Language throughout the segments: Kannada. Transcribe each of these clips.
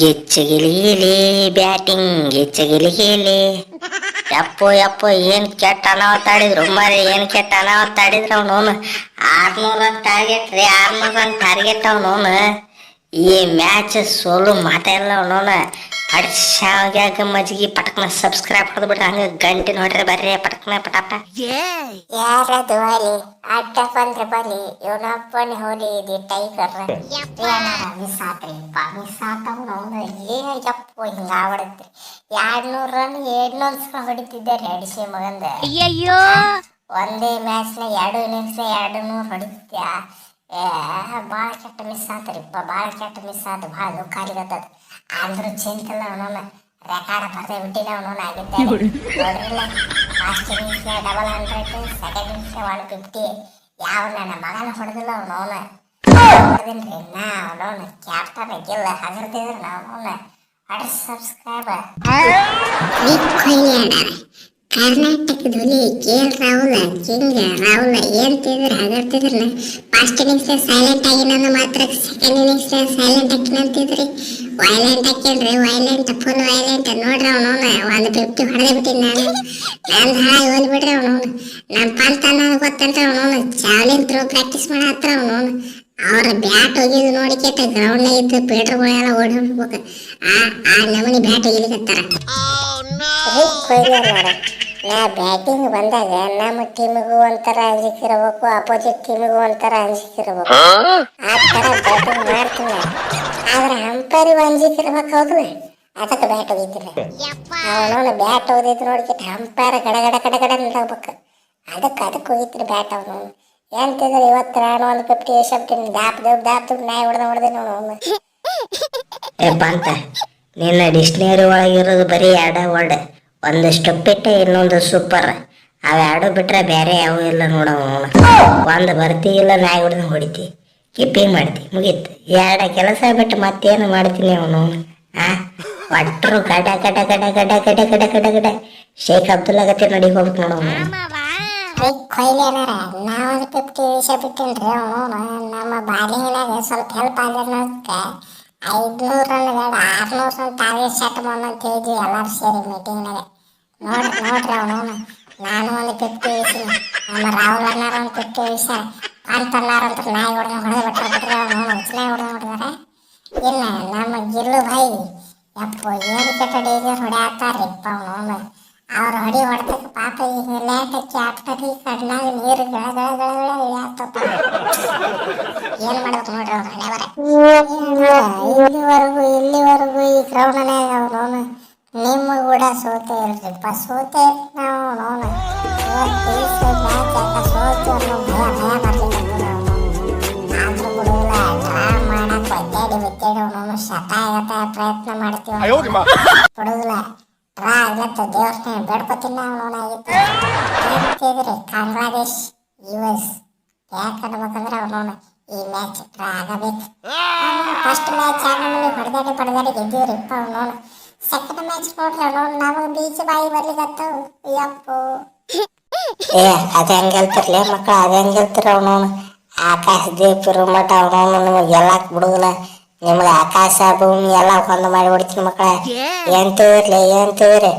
ಗಿಚ್ಚಗಿಲಿಗಿಲಿ ಬ್ಯಾಟಿಂಗ್ ಗಿಚ್ಚಗಿಲಿಗಿಲಿ ಯಪ್ಪೋ ಯಪ್ಪೋ, ಏನ್ ಕೆಟ್ಟ ಅನಾವತ್ ಆಡಿದ್ರು? ಮಾರಿ, ಏನ್ ಕೆಟ್ಟ ಅನಾವತ್ ಆಡಿದ್ರು ಅವನು ಆರ್ನೂರ್ ರನ್ ಟಾರ್ಗೆಟ್ ರೀ, ಆರ್ನೂರ್ ರನ್ ಟಾರ್ಗೆಟ್ ಅವನು ಈ ಮ್ಯಾಚ್ ಸೋಲು ಮಾತಾ ಇಲ್ಲ ಅವನವನ ಅಡ್ಸಾವ್ಯಾಗ ಮಜ್ಗಿ ಪಟಕ್ನ ಸಬ್ಸ್ಕ್ರೈಬ್ ಹೊಡೆದ್ಬಿಟ್ರೆ ಹಂಗ ಗಂಟೆ ನೋಡ್ರಿ ಬರ್ರಿ ಪಟಕ್ನ ಪಟಾಪ. ಯಾರದು ಒಲಿ ಅಡ್ಡ ಬಂದ್ರೆ ಬಲಿ ಇವನೊಬ್ಬನ ಹೋಲಿ ಇದು ಟೈಗರ್ ಮಿಸ್ಸಾತ್ರಿ ಮಿಸ್ಸಾತವ್ ಅವನು ಏನು ಯಪ್ಪ ಹಿಂಗೆ ಆಗ್ಬಿಡುತ್ತೆ. ಎರಡು ನೂರು ರನ್ ಏಳ್ನೂರು ಸಲ ಹೊಡಿತಿದ್ದಾರೆ ಅಡಿಸಿ ಮಗಂದ. ಅಯ್ಯಯ್ಯೋ! ಒಂದೇ ಮ್ಯಾಚ್ ಮ್ಯಾಚ್ನ ಎರಡು ಇನ್ನಿಂಗ್ಸ್ನ ಎರಡು ನೂರು ಹೊಡಿತಿದ್ಯಾ? ಭಾಳ ಕೆಟ್ಟ ಮಿಸ್ ಆತ್ರಿಪ್ಪ ಭಾಳ ಕೆಟ್ಟ ಮಿಸ್ ಆತು. ಭಾಳ ದುಃಖ ಆಗ್ಲಿಕತ್ತದ ಆದ್ರೂ ಚಿಂತಿಲ್ಲ ಅವನೊಮ್ಮೆ ರೆಕಾರ್ಡ್ ಬರ್ದೇ ಬಿಟ್ಟಿಲ್ಲ ಅವನೊಮ್ಮೆ ಆಗಿದ್ದೆ. ನೋಡ್ರಿಲ್ಲ. First innings double hundred second innings one fifty ಯಾವ ನನ್ನ ಮಗನ ಹೊಡೆದಿಲ್ಲ ಅವನೊಮ್ಮೆ ಹೊಡೆದಿನ್ರಿ ನಾ ಅವನೊಮ್ಮೆ ಕ್ಯಾಪ್ಟನ್ ಗೆಲ್ಲ ಹಗರ್ತಿದ್ರೆ ನಾ ಅವನೊಮ್ಮೆ ಅಡ್ರ ಸಬ್ಸ್ಕ್ರೈಬರ್. ಕರ್ನಾಟಕದ ಹುಲಿ K L Rahul king Rahul ಏನ್ ತಿಂದ್ರೆ ಹಗರ್ತಿದ್ರಲ್ಲ ಫಸ್ಟ್ ಇನ್ನಿಂಗ್ಸ್ ಸೈಲೆಂಟ್ ಆಗಿನ ಮಾತ್ರ ಸೆಕೆಂಡ್ ಇನ್ನಿಂಗ್ಸ್ ಸೈಲೆಂಟ್ ಹಾಕಿನಂತಿದ್ರಿ ವೈಲೆಂಟ್ ಹಾಕಿಲ್ರಿ ವೈಲೆಂಟ್ ಫುಲ್ ವೈಲೆಂಟ್ ನೋಡ್ರಿ ಅವನು ಒಂದು ಫಿಫ್ಟಿ ಹೊಡೆದೇ ಬಿಟ್ಟಿನಿ ನಾನು. ನಾನು ಹಾಯ್ ಹೋದ್ ಬಿಡ್ರಿ ಅವನು ನಮ್ಮ ಪಂತ ನನಗೆ ಗೊತ್ತಂದ್ರೆ ಅವನು ಚಾವ್ಲಿನ್ ಥ್ರೋ ಪ್ರಾಕ್ಟೀಸ್ ಮಾಡತ್ರ ಅವನು ಅವ್ರ ಬ್ಯಾಟ್ ಹೋಗಿದ್ದು ನೋಡಿಕೇತ ಗ್ರೌಂಡ್ನಾಗ ಇದ್ದು ಪೇಟ್ರುಗಳೆಲ್ಲ ಓಡಿ ಹೋಗ್ಬೇಕು ಆ ಆ ನಮೂನಿ ಬ್ಯಾಟ್ ಹೋಗಿಲಿಕತ್ತಾರ. ನಾ ಬ್ಯಾಟಿಂಗ್ ಬಂದಾಗ ನಮ್ಮ ಟೀಮಿಗೂ ಒಂಥರ ಅಂಜಿಕಿರ್ಬೇಕು ಅಪೋಸಿಟ್ ಟೀಮಿಗೂ ಒಂಥರ ಅಂಜಿಕಿರ್ಬೇಕು ಆ ತರ ಬ್ಯಾಟಿಂಗ್ ಮಾಡ್ತೀನಿ. ಆದ್ರೆ ಅಂಪೈರಿಗೆ ಅಂಜಿಕಿರ್ಬೇಕು ಹೌದು ಅದಕ್ಕೆ ಬ್ಯಾಟ್ ಹೋಗಿದ್ದಿಲ್ಲ. ಅವನವನು ಬ್ಯಾಟ್ ಹೋಗಿದ್ದು ನೋಡ್ಕಿಟ್ಟು ಅಂಪೈರ್ ಗಡ ಗಡ ಗಡ ಗಡ ನಿಂತಾಗ್ಬೇಕು. ಅದಕ್ಕೆ ಅದಕ್ಕೆ ಹೋಗಿತ್ರಿ ಬ್ಯಾಟ್ ಅವನು. ಎಂತಿದ್ರು ಇವತ್ತು ನಾನು ಒಂದು ಫಿಫ್ಟಿ ಸೆಫ್ಟಿನ್ ದಾಪ್ ದಪ್ ದಾಪ್ ದಪ್ ನಾಯಿ ಹೊಡೆದ ಹೊಡೆದೆ ನೋಡು ಅವನು. ಏ ಬಂತ. ನಿನ್ನ ಡಿಕ್ಷನರಿ ಒಳಗಿರೋದು ಬರೀ ಎರಡ ವರ್ಡ್ ಒಂದು ಸ್ಟುಪಿಟ್ ಇನ್ನೊಂದು ಸೂಪರ್ ಅವೆರಡು ಬಿಟ್ರೆ ಬೇರೆ ಯಾವ ಇಲ್ಲ ನೋಡವ ಒಂದು ಬರ್ತಿ ಇಲ್ಲ ನಾಯಿ ಹೊಡೆದು ಹೊಡಿತಿ. ಕಿಪ್ಪಿಂಗ್ ಮಾಡ್ತಿ, ಮುಗೀತು. ಎರಡ ಕೆಲಸ ಬಿಟ್ಟು ಮತ್ತೇನು ಮಾಡ್ತೀನಿ ಅವನು? ಆ ಒಟ್ಟರು ಗಡ ಗಡ ಗಡ ಗಡ ಗಡ ಗಡ ಗಡ ಗಡ ಶೇಖ್ ಅಬ್ದುಲ್ಲಾ ಗತಿ ನಡಿ ಹೋಗ್ಬೇಕು ನೋಡು ನಮ್ಮ ಬಾಲಿಂಗ್ನಾಗ ಸ್ವಲ್ಪ ಹೆಲ್ಪ್ ಆಗಿರೋದಕ್ಕೆ ಐದ್ನೂರು ರನ್ ಆರ್ನೂರು ರನ್ ಟಾರ್ಗೆಟ್ ಸೆಟ್ ಅಂತ ಹೇಳಿದ್ವಿ, ಎಲ್ಲರೂ ಸೇರಿ ಮೀಟಿಂಗ್ನಾಗ ನೋಡ್ರಿ ನೋಡ್ರಿ ಅವನು. ನಾನು ಒಂದು ಫಿಫ್ಟಿ ವಿಷ, ನಮ್ಮ ರಾಹುಲ್ ಅನ್ನಾರ ಒಂದು ಫಿಫ್ಟಿ ವಿಷ. ಅಂತ ಅನ್ನಾರ ಅಂತ ನಾಯಿ ಹೊಡೆದ ಹೊಡೆದು ಬಿಟ್ರೆ ಬಿಟ್ರೆ ಅವನು ಉಚ್ಚನಾಯಿ ಹೊಡೆದು ಹೊಡೆದಾರೆ ಇಲ್ಲ ನಮ್ಮ ಗಿಲ್ಲು ಭಾಯಿ ಯಪ್ಪ ಏನು ಕೆಟ್ಟ ಡೇಜರ್ ಹೊಡ್ಯಾತಾರಿಪ್ಪ ಅವನು ಅವ್ರ ಹೊಡಿ ಹೊಡೆದಕ್ಕೆ ಪಾಪ ಈಗ ಲ್ಯಾಂಡ್ ಕ್ಯಾಪ್ಟನ್ ಈ ಕಣ್ಣಾಗ ನೀರು ಗಳ ಗಳ ಗಳ ಗಳ ಇಳಿಯಾತಪ್ಪ ಏನ್ ಮಾಡ್ಬೇಕು ನೋಡ್ರಿ ಅವ್ರ ಹಣೆ ಬರ ಇಲ್ಲಿವರೆಗೂ ಇಲ್ಲಿವರೆಗೂ ಈ ಗ್ರೌಂಡ್ನಾಗ ಅವನವನು ನಿಮ್ಮ ಕೂಡ ಸೋತೆ ಇರ್ತಿಪ್ಪ ಸೋತೆ ನಾವು ಅವನು ಯಾಕ ಸೋತು ಭಯ ಭಯ ಬರ್ಲಿಲ್ಲ ಆದ್ರೂ ಬಿಡುದಿಲ್ಲ ಡ್ರಾ ಮಾಡಕ್ ಒದ್ದಾಡಿ ಬಿದ್ದಾಡಿ ಅವನವನು ಶತಾಯಗತ ಪ್ರಯತ್ನ ಮಾಡ್ತೀವಿ. ಬಿಡುದಿಲ್ಲ ಡ್ರಾ ಆಗ್ಲತ್ತ ದೇವಸ್ಥಾನ. ಬೇಡ್ಕೊತಿಲ್ಲ ಅವನವನಾಗಿತ್ತು ಹೇಳ್ತಿದ್ರಿ ಬಾಂಗ್ಲಾದೇಶ್ ಯು ಎಸ್ ಯಾಕೆ ಅನ್ಬೇಕಂದ್ರೆ ಅವನವನು ಈ ಮ್ಯಾಚ್ ಡ್ರಾ ಆಗಬೇಕು. ಫಸ್ಟ್ ಮ್ಯಾಚ್ ಆನಮನಿ ಹೊಡೆದಾಡಿ ಪಡೆದಾಡಿ ಗೆದ್ದೀವ್ರಿಪ್ಪ ಅವನವನು ಸೆಕೆಂಡ್ ಮ್ಯಾಚ್ ನೋಡ್ರಿ ಅವನವನು ನಾವು ಬೀಚ್ ಬಾಯಿ ಬರ್ಲಿಕತ್ತವು ಯಪ್ಪೋ. ಏ ಅದ ಹೆಂಗಲ್ತಿರ್ಲಿ ಮಕ್ಕಳು ಅದ ಹೆಂಗಲ್ತಿರ ಅವನವನು? ಆಕಾಶ ದೀಪ ಮಠ ಅವನವನು ನಿಮಗೆ ಎಲ್ಲಾಕ್ ಬಿಡುದಿಲ್ಲ ನಿಮ್ಗೆ ಆಕಾಶ ಭೂಮಿ ಎಲ್ಲ ಒಂದು ಮಾಡಿ ಬಿಡ್ತೀನಿ ಮಕ್ಕಳ ಏನ್ ತಿಳಿದ್ರಿ ಏನ್ ತಿಳಿದ್ರಿ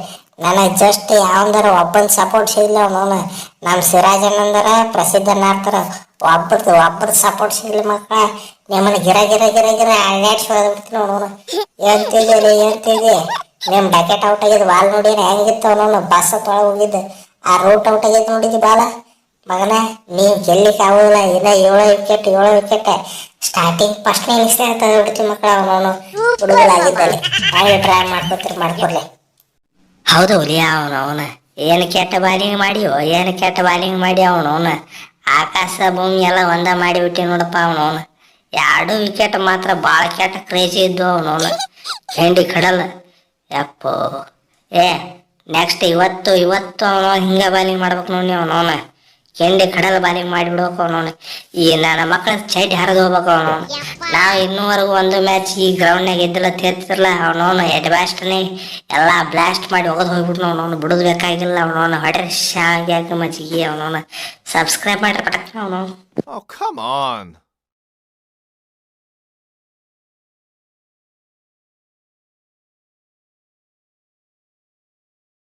ನನಗೆ ಜಸ್ಟ್ ಯಾವಂದಾರ ಒಬ್ಬನ ಸಪೋರ್ಟ್ ಸಿಗ್ಲಿ ಅವನವನು. ನಮ್ಮ ಸಿರಾಜ್ ಅಣ್ಣಂದರ ಪ್ರಸಿದ್ಧ ನಾಡ್ತಾರ ಒಬ್ಬರದು ಒಬ್ಬರದು ಸಪೋರ್ಟ್ ಸಿಗ್ಲಿ ಮಕ್ಕಳ. ನಿಮ್ಮನ್ನ ಗಿರ ಗಿರ ಗಿರ ಗಿರ ಅಳ್ಳಾಡ್ಸಿ ಹೊಡೆದು ಬಿಡ್ತೀನಿ ಅವನವನು ಏನ್ ತಿಳಿದ್ರಿ ಏನ್ ತಿಳಿದಿ ನಿಮ್ ಡಕೆಟ್ ಔಟ್ ಆಗಿದ್ ಬಾಲ್ ನೋಡಿ ಹೆಂಗಿತ್ತು ಅವನು ಬಸ್ ತೊಳಗೆ ಹೋಗಿದ್ದು. ಆ ರೂಟ್ ಔಟ್ ಆಗಿದ್ದು ನೋಡಿದ್ದಿ ಬಾಲ? ಮಗನ ನೀವು ಗೆಲ್ಲಿಕ್ಕೆ ಆಗೋದಿಲ್ಲ. ಇನ್ನ ಏಳು ವಿಕೆಟ್ ಏಳು ವಿಕೆಟ್ ಸ್ಟಾರ್ಟಿಂಗ್ ಫಸ್ಟ್ ಇನ್ನಿಂಗ್ಸ್ನೇ ಅಂತ ಬಿಡ್ತೀವಿ ಮಕ್ಕಳ ಅವನವನು ಹುಡುಗಲಾಗಿದ್ದಲ್ಲಿ ಹಾಗೆ ಟ್ರೈ ಮಾಡ್ಕೊತೀರಿ, ಮಾಡ್ಕೊಡ್ಲಿ. ಹೌದು ಹುಲಿಯ ಅವನು ಅವನು. ಏನು ಕೆಟ್ಟ ಬಾಲಿಂಗ್ ಮಾಡಿಯೋ, ಏನು ಕೆಟ್ಟ ಬಾಲಿಂಗ್ ಮಾಡಿ ಅವನು ಅವನು. ಆಕಾಶ ಭೂಮಿ ಎಲ್ಲ ಒಂದ ಮಾಡಿಬಿಟ್ಟಿ ನೋಡಪ್ಪ ಅವನು ಎರಡು ವಿಕೆಟ್ ಮಾತ್ರ ಭಾಳ ಕೆಟ್ಟ ಕ್ರೇಜಿ ಇದ್ದು ಅವನು ಅವನು ಕೆಂಡಿ ಕಡಲ್ಲ ಯಪ್ಪೋ. ಏ ನೆಕ್ಸ್ಟ್ ಇವತ್ತು ಇವತ್ತು ಅವನು ಹಿಂಗೆ ಬಾಲಿಂಗ್ ಮಾಡ್ಬೇಕು ನೋಡಿ ಅವನು ಅವನು ಕಡಲ ಬಾಲಿಂಗ್ ಮಾಡಿಬಿಡ್ಬೇಕು ಅವನು. ಈ ನನ್ನ ಮಕ್ಕಳ ಚೈಟ್ ಹರಿದು ಹೋಗ್ಬೇಕು ಅವನು. ನಾವು ಇನ್ನೂವರೆಗೂ ಒಂದು ಮ್ಯಾಚ್ ಈ ಗ್ರೌಂಡ್ನಾಗ ಇದ್ದಿಲ್ಲ ತೇರ್ತಿರಲ್ಲ ಅವನವನು ಎಡ್ಬ್ಯಾಸ್ಟ್ನೇ ಎಲ್ಲ ಬ್ಲಾಸ್ಟ್ ಮಾಡಿ ಹೋಗೋದು ಹೋಗ್ಬಿಟ್ಟು ಅವನವನು ಬಿಡೋದು ಬೇಕಾಗಿಲ್ಲ ಅವನವನು ಹೊಡೆ ಶಾಂಗಿ ಮಚ್ಚಿಗೆ ಅವನವನು ಸಬ್ಸ್ಕ್ರೈಬ್ ಮಾಡ್ರಿ ಪಟಕ್ ಅವನು.